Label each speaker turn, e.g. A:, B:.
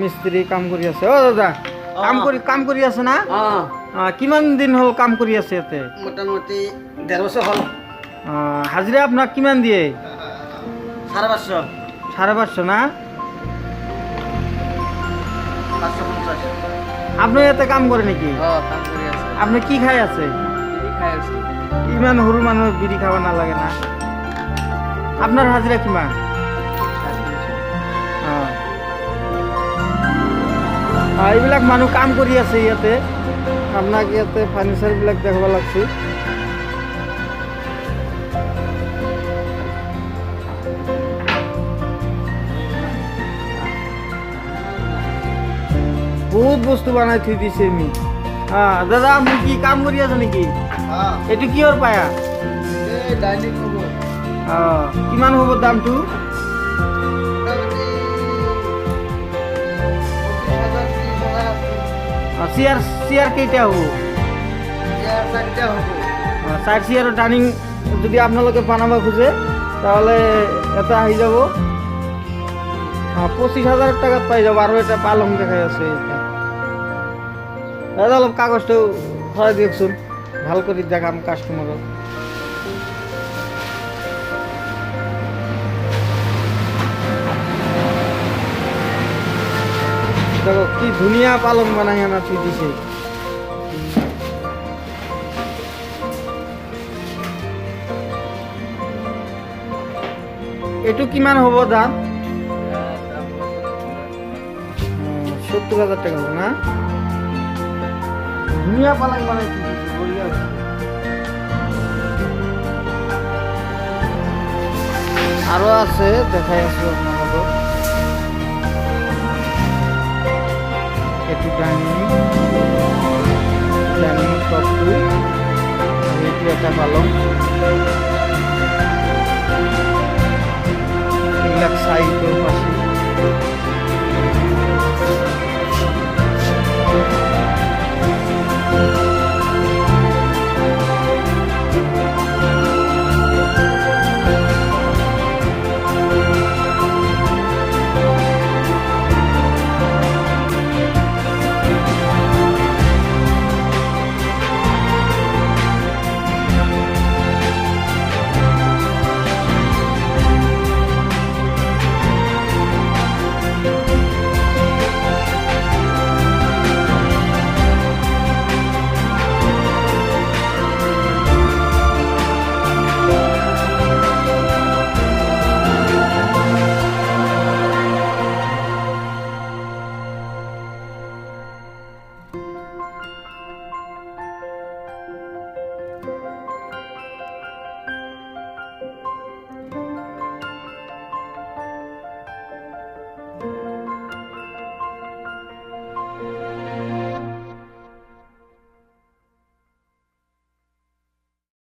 A: মিস্ত্রি কাম কৰি আছে। অ দাদা কাম কৰি কাম কৰি আছে না? কিমান দিন হ'ল কাম কৰি আছে ইয়াতে?
B: মোটামুটি ডেৰ বছৰ হ'ল।
A: হাজিৰা আপোনাক কিমান দিয়ে?
B: চাৰে পাঁচশো।
A: চাৰে পাঁচশো না? আপুনি ইয়াতে কাম কৰে নেকি? আপুনি কি খাই আছে?
B: কি খাই আছো।
A: ইমান সৰু মানুহ বিড়ি খাব নালাগে না? আপোনাৰ হাজিৰা কিমান? এইবিলাক মানুহ কাম কৰি আছে ইয়াতে। আপোনাক ইয়াতে ফাৰ্নিচাৰবিলাক দেখাব লাগছে। বহুত বস্তু বনাই থৈ দিছে নি দাদা আপুনি কি কাম কৰি আছে নেকি? এইটো কিহৰ পায়া? কিমান হ'ব দামটো? অ, চেয়াৰ চেয়াৰ কেইটা হ'ব? চাইড চেয়াৰৰ ডাইনিং যদি আপোনালোকে বনাব খোজে তাহলে এটা আহি যাব। পঁচিছ হাজাৰ টকাত পাই যাব আৰু এটা পালং দেখাই আছে দাদা অলপ কাগজটো ভৰাই দিয়কচোন। ভালো কৰি দেখাম কাষ্টমাৰক দেখো কি ধুনীয়া পালং বনাই আনা থৈ দিছে? এইটো কিমান হ'ব দাম? সত্তর হাজার টাকা হবে, না? ধুনীয়া পালাং বনাই বঢ়িয়া। আৰু আছে, দেখাই আছো আপোনালোকক এইটো ডাইনিং ডাইনিং টপটো আৰু এইটো এটা পালং এইবিলাক চাৰিটো